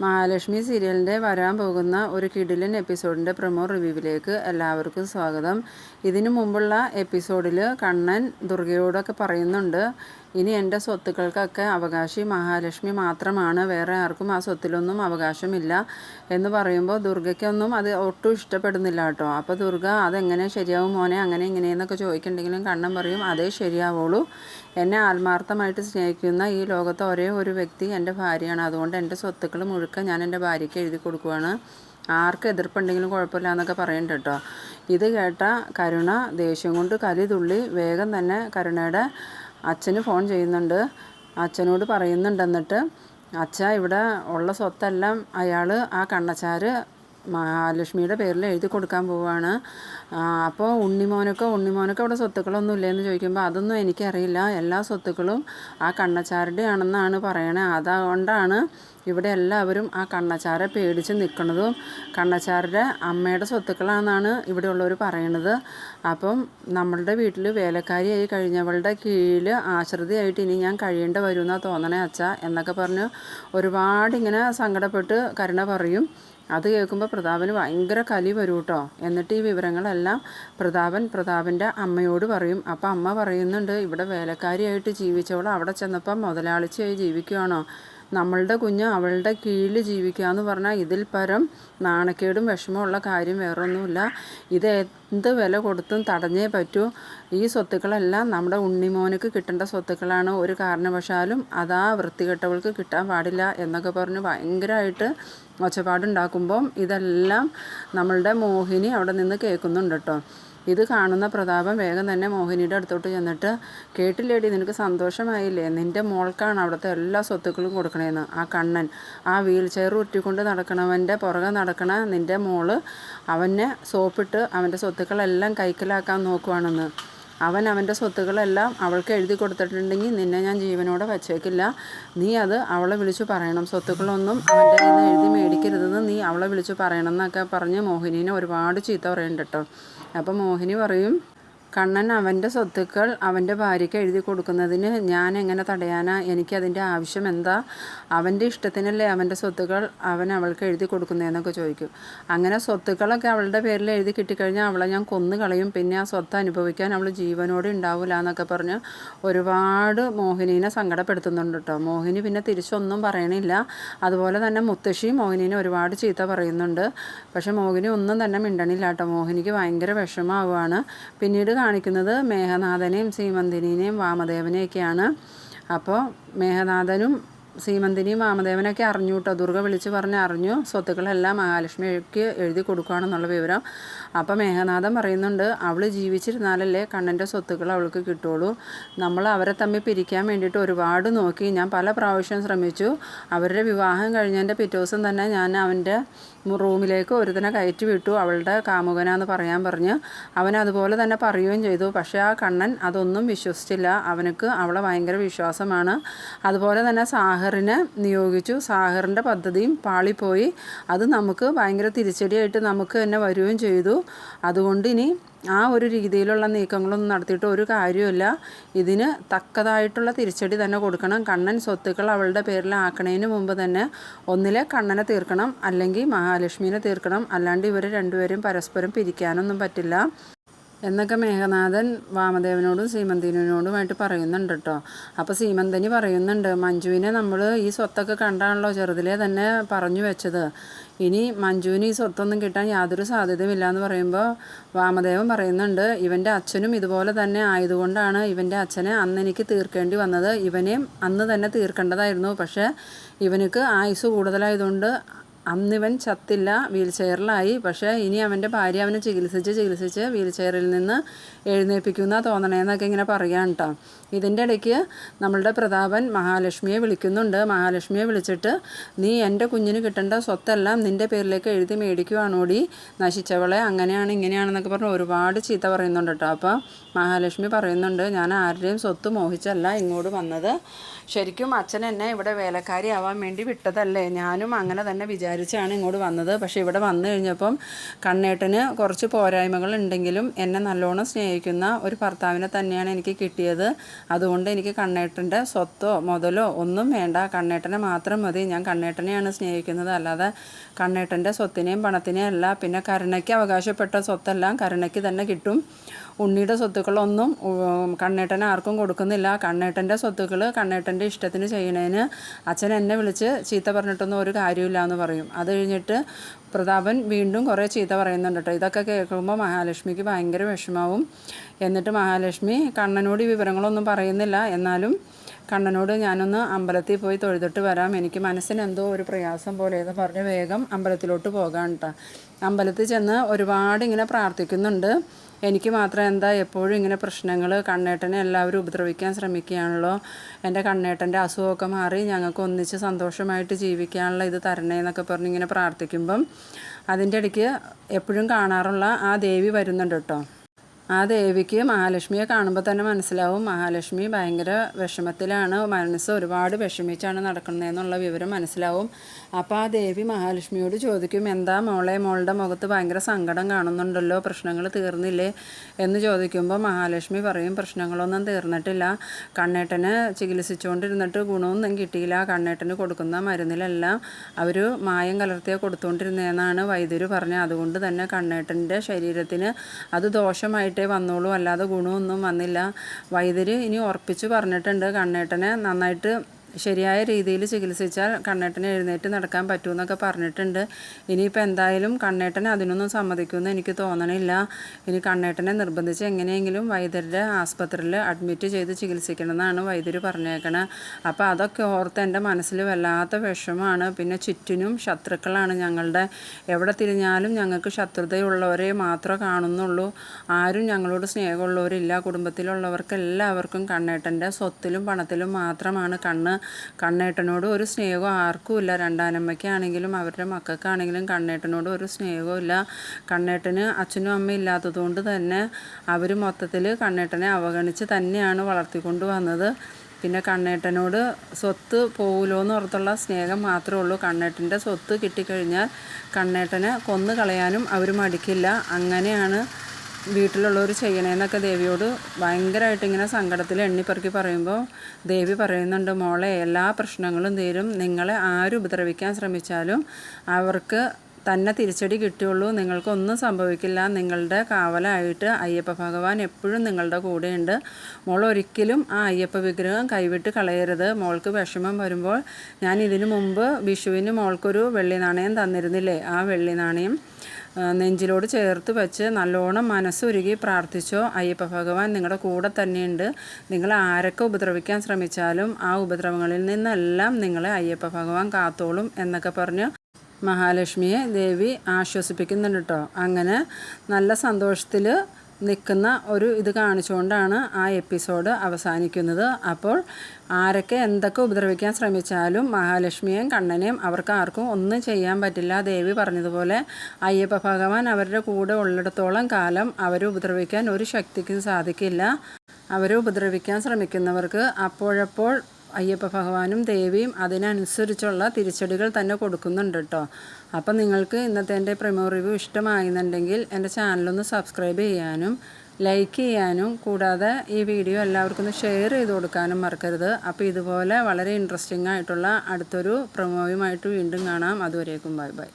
മഹാലക്ഷ്മി സീരിയലിന്റെ വരാൻ പോകുന്ന ഒരു കിഡിലൻ എപ്പിസോഡിന്റെ പ്രമോ റിവ്യൂവിലേക്ക് എല്ലാവർക്കും സ്വാഗതം. ഇതിനു മുമ്പുള്ള എപ്പിസോഡിൽ കണ്ണൻ ദുർഗയോടൊക്കെ പറയുന്നുണ്ട് ഇനി എന്റെ സ്വത്തുക്കൾക്കൊക്കെ അവകാശി മഹാലക്ഷ്മി മാത്രമാണ്. വേറെ ആർക്കും ആ സ്വത്തിലൊന്നും അവകാശമില്ല എന്ന് പറയുമ്പോൾ ദുർഗയ്ക്കൊന്നും അത് ഒട്ടും ഇഷ്ടപ്പെടുന്നില്ല കേട്ടോ. അപ്പോൾ ദുർഗ അതെങ്ങനെ ശരിയാവും മോനെ? അങ്ങനെ ഇങ്ങനെയെന്നൊക്കെ ചോദിക്കുന്നുണ്ടെങ്കിലും കണ്ണൻ പറയും അതേ ശരിയാവുള്ളൂ എന്നെ ആത്മാർത്ഥമായിട്ട് സ്നേഹിക്കുന്ന ഈ ലോകത്തെ ഒരേ ഒരു വ്യക്തി എന്റെ ഭാര്യയാണ്. അതുകൊണ്ട് എന്റെ സ്വത്തുക്കൾ മുഴുക്ക ഞാൻ എന്റെ ഭാര്യയ്ക്ക് എഴുതി കൊടുക്കുവാണ്. ആർക്ക് എതിർപ്പുണ്ടെങ്കിലും കുഴപ്പമില്ല എന്നൊക്കെ പറയുന്നുണ്ട് കേട്ടോ. ഇത് കേട്ട കരുണ ദേഷ്യം കൊണ്ട് കലി തുള്ളി വേഗം തന്നെ കരുണയുടെ അച്ഛന് ഫോൺ ചെയ്യുന്നുണ്ട്. അച്ഛനോട് പറയുന്നുണ്ട് എന്നിട്ട് അച്ഛ ഇവിടെ ഉള്ള സ്വത്തെല്ലാം അയാൾ ആ കണ്ണച്ചാര് മഹാലക്ഷ്മിയുടെ പേരിൽ എഴുതി കൊടുക്കാൻ പോവുകയാണ് അപ്പോൾ ഉണ്ണിമോനൊക്കെ ഉണ്ണിമോനൊക്കെ ഇവിടെ സ്വത്തുക്കളൊന്നും ഇല്ലയെന്ന് ചോദിക്കുമ്പോൾ അതൊന്നും എനിക്കറിയില്ല. എല്ലാ സ്വത്തുക്കളും ആ കണ്ണച്ചാരുടെ ആണെന്നാണ് പറയണേ. അതുകൊണ്ടാണ് ഇവിടെ എല്ലാവരും ആ കണ്ണച്ചാരെ പേടിച്ച് നിൽക്കുന്നതും കണ്ണച്ചാരുടെ അമ്മയുടെ സ്വത്തുക്കളാണെന്നാണ് ഇവിടെയുള്ളവർ പറയണത് അപ്പം നമ്മളുടെ വീട്ടിൽ വേലക്കാരിയായി കഴിഞ്ഞവളുടെ കീഴിൽ ആശ്രിതയായിട്ട് ഇനി ഞാൻ കഴിയേണ്ട വരുമെന്നാണ് തോന്നണേ അച്ഛ എന്നൊക്കെ പറഞ്ഞ് ഒരുപാട് ഇങ്ങനെ സങ്കടപ്പെട്ട് കരുണ പറയും. അത് കേൾക്കുമ്പോൾ പ്രതാപന് ഭയങ്കര കലി വരും കേട്ടോ എന്നിട്ട് ഈ വിവരങ്ങളെല്ലാം പ്രതാപൻ പ്രതാപന്റെ അമ്മയോട് പറയും. അപ്പം അമ്മ പറയുന്നുണ്ട് ഇവിടെ വേലക്കാരിയായിട്ട് ജീവിച്ചവൾ അവിടെ ചെന്നപ്പം മുതലാളിച്ചയായി ജീവിക്കുകയാണോ നമ്മളുടെ കുഞ്ഞ് അവളുടെ കീഴിൽ ജീവിക്കുക എന്ന് പറഞ്ഞാൽ ഇതിൽ പരം നാണക്കേടും വിഷമമുള്ള കാര്യം വേറൊന്നുമില്ല. ഇത് എന്ത് വില കൊടുത്തും തടഞ്ഞേ പറ്റൂ. ഈ സ്വത്തുക്കളെല്ലാം നമ്മുടെ ഉണ്ണിമോനക്ക് കിട്ടേണ്ട സ്വത്തുക്കളാണ്. ഒരു കാരണവശാലും അതാ വൃത്തികെട്ടവൾക്ക് കിട്ടാൻ പാടില്ല എന്നൊക്കെ പറഞ്ഞ് ഭയങ്കരമായിട്ട് ഒച്ചപ്പാടുണ്ടാക്കുമ്പം ഇതെല്ലാം നമ്മളുടെ മോഹിനി അവിടെ നിന്ന് കേൾക്കുന്നുണ്ട് കേട്ടോ. ഇത് കാണുന്ന പ്രതാപം വേഗം തന്നെ മോഹിനിയുടെ അടുത്തോട്ട് ചെന്നിട്ട് കേട്ടില്ലേടി നിനക്ക് സന്തോഷമായില്ലേ? നിന്റെ മോൾക്കാണ് അവിടുത്തെ എല്ലാ സ്വത്തുക്കളും കൊടുക്കണേന്ന്. ആ കണ്ണൻ ആ വീൽ ചെയർ ഉറ്റിക്കൊണ്ട് നടക്കണവന്റെ പുറകെ നടക്കണ നിന്റെ മോൾ അവനെ സോപ്പിട്ട് അവന്റെ സ്വത്തുക്കളെല്ലാം കൈക്കലാക്കാൻ നോക്കുവാണെന്ന്. അവൻ അവന്റെ സ്വത്തുക്കളെല്ലാം അവൾക്ക് എഴുതി കൊടുത്തിട്ടുണ്ടെങ്കിൽ നിന്നെ ഞാൻ ജീവനോടെ വച്ചേക്കില്ല. നീ അത് അവളെ വിളിച്ചു പറയണം. സ്വത്തുക്കളൊന്നും അവന്റെ കയ്യിൽ നിന്ന് എഴുതി മേടിക്കരുതെന്ന് നീ അവളെ വിളിച്ചു പറയണം എന്നൊക്കെ പറഞ്ഞ് മോഹിനീനെ ഒരുപാട് ചീത്ത പറയുന്നുണ്ട് കേട്ടോ. അപ്പോൾ മോഹിനി പറയും കണ്ണൻ അവന്റെ സ്വത്തുക്കൾ അവന്റെ ഭാര്യയ്ക്ക് എഴുതി കൊടുക്കുന്നതിന് ഞാൻ എങ്ങനെ തടയാനാ? എനിക്കതിന്റെ ആവശ്യം എന്താ? അവന്റെ ഇഷ്ടത്തിനല്ലേ അവന്റെ സ്വത്തുക്കൾ അവൻ അവൾക്ക് എഴുതി കൊടുക്കുന്നതെന്നൊക്കെ ചോദിക്കും. അങ്ങനെ സ്വത്തുക്കളൊക്കെ അവളുടെ പേരിൽ എഴുതി കിട്ടിക്കഴിഞ്ഞാൽ അവളെ ഞാൻ കൊന്നു കളയും. പിന്നെ ആ സ്വത്ത് അനുഭവിക്കാൻ അവൾ ജീവനോട് ഉണ്ടാവില്ല എന്നൊക്കെ പറഞ്ഞ് ഒരുപാട് മോഹിനീനെ സങ്കടപ്പെടുത്തുന്നുണ്ട് കേട്ടോ. മോഹിനി പിന്നെ തിരിച്ചൊന്നും പറയണില്ല. അതുപോലെ തന്നെ മുത്തശ്ശി മോഹിനീനെ ഒരുപാട് ചീത്ത പറയുന്നുണ്ട്. പക്ഷേ മോഹിനി ഒന്നും തന്നെ മിണ്ടണില്ല കേട്ടോ. മോഹിനിക്ക് ഭയങ്കര വിഷമാവുകയാണ് പിന്നീട് കാണിക്കുന്നത് മേഘനാഥനെയും ശ്രീമന്തിനെയും വാമദേവനെയൊക്കെയാണ്. അപ്പോൾ മേഘനാഥനും സീമന്തിനിയും വാമദേവനൊക്കെ അറിഞ്ഞു കേട്ടോ ദുർഗ വിളിച്ച് പറഞ്ഞ് അറിഞ്ഞു. സ്വത്തുക്കളെല്ലാം മഹാലക്ഷ്മിക്ക് എഴുതി കൊടുക്കുകയാണെന്നുള്ള വിവരം. അപ്പോൾ മേഘനാഥൻ പറയുന്നുണ്ട് അവൾ ജീവിച്ചിരുന്നാലല്ലേ കണ്ണന്റെ സ്വത്തുക്കൾ അവൾക്ക് കിട്ടുള്ളൂ. നമ്മൾ അവരെ തമ്മിൽ പിരിക്കാൻ വേണ്ടിയിട്ട് ഒരുപാട് നോക്കി. ഞാൻ പല പ്രാവശ്യം ശ്രമിച്ചു. അവരുടെ വിവാഹം കഴിഞ്ഞതിന്റെ പിറ്റേ ദിവസം തന്നെ ഞാൻ അവന്റെ റൂമിലേക്ക് ഒരുതനെ കയറ്റി വിട്ടു. അവളുടെ കാമുകനാന്ന് പറയാൻ പറഞ്ഞ് അവൻ അതുപോലെ തന്നെ പറയുകയും ചെയ്തു. പക്ഷേ ആ കണ്ണൻ അതൊന്നും വിശ്വസിച്ചില്ല. അവനക്ക് അവളെ ഭയങ്കര വിശ്വാസമാണ്. അതുപോലെ തന്നെ സാഹറിനെ നിയോഗിച്ചു. സാഹറിന്റെ പദ്ധതിയും പാളിപ്പോയി. അത് നമുക്ക് ഭയങ്കര തിരിച്ചടിയായിട്ട് നമുക്ക് തന്നെ വരികയും ചെയ്തു. അതുകൊണ്ട് ഇനി ആ ഒരു രീതിയിലുള്ള നീക്കങ്ങളൊന്നും നടത്തിയിട്ട് ഒരു കാര്യമില്ല ഇതിന് തക്കതായിട്ടുള്ള തിരിച്ചടി തന്നെ കൊടുക്കണം. കണ്ണൻ സ്വത്തുക്കൾ അവളുടെ പേരിലാക്കണതിന് മുമ്പ് തന്നെ ഒന്നിലെ കണ്ണനെ തീർക്കണം അല്ലെങ്കിൽ മഹാലക്ഷ്മിനെ തീർക്കണം. അല്ലാണ്ട് ഇവർ രണ്ടുപേരും പരസ്പരം പിരിക്കാനൊന്നും പറ്റില്ല എന്നൊക്കെ മേഘനാഥൻ വാമദേവനോടും സീമന്തിനോടുമായിട്ട് പറയുന്നുണ്ട് കേട്ടോ. അപ്പോൾ സീമന്തനി പറയുന്നുണ്ട് മഞ്ജുവിനെ നമ്മൾ ഈ സ്വത്തൊക്കെ കണ്ടാണല്ലോ ചെറുതിലേ തന്നെ പറഞ്ഞു വെച്ചത്. ഇനി മഞ്ജുവിന് ഈ സ്വത്തൊന്നും കിട്ടാൻ യാതൊരു സാധ്യതയുമില്ല എന്ന് പറയുമ്പോൾ വാമദേവൻ പറയുന്നുണ്ട് ഇവന്റെ അച്ഛനും ഇതുപോലെ തന്നെ ആയതുകൊണ്ടാണ് ഇവന്റെ അച്ഛനെ അന്ന് എനിക്ക് തീർക്കേണ്ടി വന്നത്. ഇവനെയും അന്ന് തന്നെ തീർക്കേണ്ടതായിരുന്നു. പക്ഷേ ഇവനക്ക് ആയുസ് കൂടുതലായതുകൊണ്ട് അന്നിവൻ ചത്തില്ല വീൽ ചെയറിലായി പക്ഷേ ഇനി അവന്റെ ഭാര്യ അവനെ ചികിത്സിച്ച് ചികിത്സിച്ച് വീൽ ചെയറിൽ നിന്ന് എഴുന്നേൽപ്പിക്കുന്ന തോന്നണേന്നൊക്കെ ഇങ്ങനെ പറയാൻ കേട്ടോ ഇതിന്റെ ഇടയ്ക്ക് നമ്മളുടെ പ്രതാപൻ മഹാലക്ഷ്മിയെ വിളിക്കുന്നുണ്ട്. മഹാലക്ഷ്മിയെ വിളിച്ചിട്ട് നീ എന്റെ കുഞ്ഞിന് കിട്ടേണ്ട സ്വത്തെല്ലാം നിന്റെ പേരിലേക്ക് എഴുതി മേടിക്കുവാണോടി? നശിച്ചവളെ അങ്ങനെയാണ് ഇങ്ങനെയാണെന്നൊക്കെ പറഞ്ഞ് ഒരുപാട് ചീത്ത പറയുന്നുണ്ട് കേട്ടോ അപ്പോൾ മഹാലക്ഷ്മി പറയുന്നുണ്ട് ഞാൻ ആരുടെയും സ്വത്ത് മോഹിച്ചല്ല ഇങ്ങോട്ട് വന്നത്. ശരിക്കും അച്ഛൻ എന്നെ ഇവിടെ വേലക്കാരി ആവാൻ വേണ്ടി വിട്ടതല്ലേ? ഞാനും അങ്ങനെ തന്നെ വിചാരിച്ചാണ് ഇങ്ങോട്ട് വന്നത്. പക്ഷേ ഇവിടെ വന്നു കഴിഞ്ഞപ്പം കണ്ണേട്ടന് കുറച്ച് പോരായ്മകൾ ഉണ്ടെങ്കിലും എന്നെ നല്ലോണം സ്നേഹിക്കുന്ന ഒരു ഭർത്താവിനെ തന്നെയാണ് എനിക്ക് കിട്ടിയത്. അതുകൊണ്ട് എനിക്ക് കണ്ണേട്ടന്റെ സ്വത്തോ മുതലോ ഒന്നും വേണ്ട. കണ്ണേട്ടനെ മാത്രം മതി. ഞാൻ കണ്ണേട്ടനെയാണ് സ്നേഹിക്കുന്നത്. അല്ലാതെ കണ്ണേട്ടന്റെ സ്വത്തിനെയും പണത്തിനെയും അല്ല. പിന്നെ കരുണയ്ക്ക് അവകാശപ്പെട്ട സ്വത്തെല്ലാം കരുണയ്ക്ക് തന്നെ കിട്ടും. ഉണ്ണിയുടെ സ്വത്തുക്കളൊന്നും കണ്ണേട്ടൻ ആർക്കും കൊടുക്കുന്നില്ല. കണ്ണേട്ടന്റെ സ്വത്തുക്കൾ കണ്ണേട്ടന്റെ ഇഷ്ടത്തിന് ചെയ്യണേന് അച്ഛൻ എന്നെ വിളിച്ച് ചീത്ത പറഞ്ഞിട്ടൊന്നും ഒരു കാര്യമില്ല എന്ന് പറയും. അത് കഴിഞ്ഞിട്ട് പ്രതാപൻ വീണ്ടും കുറേ ചീത്ത പറയുന്നുണ്ട് കേട്ടോ ഇതൊക്കെ കേൾക്കുമ്പോൾ മഹാലക്ഷ്മിക്ക് ഭയങ്കര വിഷമാവും. എന്നിട്ട് മഹാലക്ഷ്മി കണ്ണനോട് വിവരങ്ങളൊന്നും പറയുന്നില്ല. എന്നാലും കണ്ണനോട് ഞാനൊന്ന് അമ്പലത്തിൽ പോയി തൊഴുതിട്ട് വരാം. എനിക്ക് മനസ്സിന് എന്തോ ഒരു പ്രയാസം പോലെ എന്ന് പറഞ്ഞ് വേഗം അമ്പലത്തിലോട്ട് പോകാൻ കേട്ടോ അമ്പലത്തിൽ ചെന്ന് ഒരുപാട് ഇങ്ങനെ പ്രാർത്ഥിക്കുന്നുണ്ട്. എനിക്ക് മാത്രം എന്താ എപ്പോഴും ഇങ്ങനെ പ്രശ്നങ്ങൾ കണ്ണേട്ടനെ എല്ലാവരും ഉപദ്രവിക്കാൻ ശ്രമിക്കുകയാണല്ലോ. എന്റെ കണ്ണേട്ടന്റെ അസുഖമൊക്കെ മാറി ഞങ്ങൾക്ക് ഒന്നിച്ച് സന്തോഷമായിട്ട് ജീവിക്കാനുള്ള ഇത് തരണേ എന്നൊക്കെ പറഞ്ഞ് ഇങ്ങനെ പ്രാർത്ഥിക്കുമ്പം അതിന്റെ ഇടയ്ക്ക് എപ്പോഴും കാണാറുള്ള ആ ദേവി വരുന്നുണ്ട് കേട്ടോ. ആ ദേവിക്ക് മഹാലക്ഷ്മിയെ കാണുമ്പോൾ തന്നെ മനസ്സിലാവും. മഹാലക്ഷ്മി ഭയങ്കര വിഷമത്തിലാണ്. മനസ്സ് ഒരുപാട് വിഷമിച്ചാണ് നടക്കുന്നതെന്നുള്ള വിവരം മനസ്സിലാവും. അപ്പോൾ ആ ദേവി മഹാലക്ഷ്മിയോട് ചോദിക്കും എന്താ മോളെ മോളുടെ മുഖത്ത് ഭയങ്കര സങ്കടം കാണുന്നുണ്ടല്ലോ? പ്രശ്നങ്ങൾ തീർന്നില്ലേ? എന്ന് ചോദിക്കുമ്പോൾ മഹാലക്ഷ്മി പറയും പ്രശ്നങ്ങളൊന്നും തീർന്നിട്ടില്ല. കണ്ണേട്ടനെ ചികിത്സിച്ചുകൊണ്ടിരുന്നിട്ട് ഗുണമൊന്നും കിട്ടിയില്ല. കണ്ണേട്ടന് കൊടുക്കുന്ന മരുന്നിലെല്ലാം അവർ മായം കലർത്തിയ കൊടുത്തുകൊണ്ടിരുന്നതെന്നാണ് വൈദ്യർ പറഞ്ഞത് അതുകൊണ്ട് തന്നെ കണ്ണേട്ടന്റെ ശരീരത്തിന് അത് ദോഷമായിട്ട് ആയിട്ടേ വന്നോളൂ. അല്ലാതെ ഗുണമൊന്നും വന്നില്ല. വൈദ്യർ ഇനി ഉറപ്പിച്ച് പറഞ്ഞിട്ടുണ്ട് കണ്ണേട്ടനെ. നന്നായിട്ട് ശരിയായ രീതിയിൽ ചികിത്സിച്ചാൽ കണ്ണേട്ടന് എഴുന്നേറ്റ് നടക്കാൻ പറ്റുമെന്നൊക്കെ പറഞ്ഞിട്ടുണ്ട്. ഇനിയിപ്പോൾ എന്തായാലും കണ്ണേട്ടൻ അതിനൊന്നും സമ്മതിക്കുമെന്ന് എനിക്ക് തോന്നണില്ല. ഇനി കണ്ണേട്ടനെ നിർബന്ധിച്ച് എങ്ങനെയെങ്കിലും വൈദ്യരുടെ ആസ്പത്രിയിൽ അഡ്മിറ്റ് ചെയ്ത് ചികിത്സിക്കണമെന്നാണ് വൈദ്യർ പറഞ്ഞേക്കണത് അപ്പോൾ അതൊക്കെ ഓർത്ത് എന്റെ മനസ്സിൽ വല്ലാത്ത വിഷമമാണ്. പിന്നെ ചുറ്റിനും ശത്രുക്കളാണ് ഞങ്ങളുടെ. എവിടെ തിരിഞ്ഞാലും ഞങ്ങൾക്ക് ശത്രുതയുള്ളവരെ മാത്രമേ കാണുന്നുള്ളൂ. ആരും ഞങ്ങളോട് സ്നേഹമുള്ളവരില്ല. കുടുംബത്തിലുള്ളവർക്ക് എല്ലാവർക്കും കണ്ണേട്ടന്റെ സ്വത്തിലും പണത്തിലും മാത്രമാണ് കണ്ണ്. കണ്ണേട്ടനോട് ഒരു സ്നേഹവും ആർക്കും ഇല്ല. രണ്ടാനമ്മയ്ക്കാണെങ്കിലും അവരുടെ മക്കൾക്കാണെങ്കിലും കണ്ണേട്ടനോട് ഒരു സ്നേഹവും ഇല്ല. കണ്ണേട്ടന് അച്ഛനും അമ്മയും ഇല്ലാത്തതുകൊണ്ട് തന്നെ അവർ മൊത്തത്തിൽ കണ്ണേട്ടനെ അവഗണിച്ച് തന്നെയാണ് വളർത്തിക്കൊണ്ട് വന്നത്. പിന്നെ കണ്ണേട്ടനോട് സ്വത്ത് പോകൂലോ എന്ന് ഓർത്തുള്ള സ്നേഹം മാത്രമേ ഉള്ളൂ. കണ്ണേട്ടന്റെ സ്വത്ത് കിട്ടിക്കഴിഞ്ഞാൽ കണ്ണേട്ടനെ കൊന്നു കളയാനും അവർ മടിക്കില്ല. അങ്ങനെയാണ് വീട്ടിലുള്ളവർ ചെയ്യണേന്നൊക്കെ ദേവിയോട് ഭയങ്കരമായിട്ട് ഇങ്ങനെ സങ്കടത്തിൽ എണ്ണിപ്പറക്കി പറയുമ്പോൾ ദേവി പറയുന്നുണ്ട് മോളെ എല്ലാ പ്രശ്നങ്ങളും തീരും. നിങ്ങളെ ആരും ഉപദ്രവിക്കാൻ ശ്രമിച്ചാലും അവർക്ക് തന്നെ തിരിച്ചടി കിട്ടിയുള്ളൂ. നിങ്ങൾക്കൊന്നും സംഭവിക്കില്ല. നിങ്ങളുടെ കാവലായിട്ട് അയ്യപ്പ ഭഗവാൻ എപ്പോഴും നിങ്ങളുടെ കൂടെയുണ്ട്. മോൾ ഒരിക്കലും ആ അയ്യപ്പ വിഗ്രഹം കൈവിട്ട് കളയരുത്. മോൾക്ക് വിഷമം വരുമ്പോൾ ഞാൻ ഇതിനു മുമ്പ് വിഷുവിന് മോൾക്കൊരു വെള്ളി നാണയം തന്നിരുന്നില്ലേ? ആ വെള്ളി നാണയം നെഞ്ചിലോട് ചേർത്ത് വെച്ച് നല്ലോണം മനസ്സുരുകി പ്രാർത്ഥിച്ചോ അയ്യപ്പ ഭഗവാൻ നിങ്ങളുടെ കൂടെ തന്നെയുണ്ട്. നിങ്ങൾ ആരൊക്കെ ഉപദ്രവിക്കാൻ ശ്രമിച്ചാലും ആ ഉപദ്രവങ്ങളിൽ നിന്നെല്ലാം നിങ്ങളെ അയ്യപ്പ ഭഗവാൻ കാത്തോളും എന്നൊക്കെ പറഞ്ഞു മഹാലക്ഷ്മിയെ ദേവി ആശ്വസിപ്പിക്കുന്നുണ്ട് കേട്ടോ അങ്ങനെ നല്ല സന്തോഷത്തിൽ നിൽക്കുന്ന ഒരു ഇത് കാണിച്ചുകൊണ്ടാണ് ആ എപ്പിസോഡ് അവസാനിക്കുന്നത്. അപ്പോൾ ആരൊക്കെ എന്തൊക്കെ ഉപദ്രവിക്കാൻ ശ്രമിച്ചാലും മഹാലക്ഷ്മിയെയും കണ്ണനെയും അവർക്ക് ആർക്കും ഒന്നും ചെയ്യാൻ പറ്റില്ല. ദേവി പറഞ്ഞതുപോലെ അയ്യപ്പ ഭഗവാൻ അവരുടെ കൂടെ ഉള്ളിടത്തോളം കാലം അവരെ ഉപദ്രവിക്കാൻ ഒരു ശക്തിക്കും സാധിക്കില്ല. അവരെ ഉപദ്രവിക്കാൻ ശ്രമിക്കുന്നവർക്ക് അപ്പോഴപ്പോൾ അയ്യപ്പ ഭഗവാനും ദേവിയും അതിനനുസരിച്ചുള്ള തിരിച്ചടികൾ തന്നെ കൊടുക്കുന്നുണ്ട് കേട്ടോ. അപ്പം നിങ്ങൾക്ക് ഇന്നത്തെ എന്റെ പ്രമോ റിവ്യൂ ഇഷ്ടമായിരുന്നുണ്ടെങ്കിൽ എന്റെ ചാനലൊന്ന് സബ്സ്ക്രൈബ് ചെയ്യാനും ലൈക്ക് ചെയ്യാനും കൂടാതെ ഈ വീഡിയോ എല്ലാവർക്കും ഒന്ന് ഷെയർ ചെയ്ത് കൊടുക്കാനും മറക്കരുത്. അപ്പോൾ ഇതുപോലെ വളരെ ഇൻട്രസ്റ്റിംഗ് ആയിട്ടുള്ള അടുത്തൊരു പ്രമോയുമായിട്ട് വീണ്ടും കാണാം. അതുവരേക്കും ബൈ ബൈ.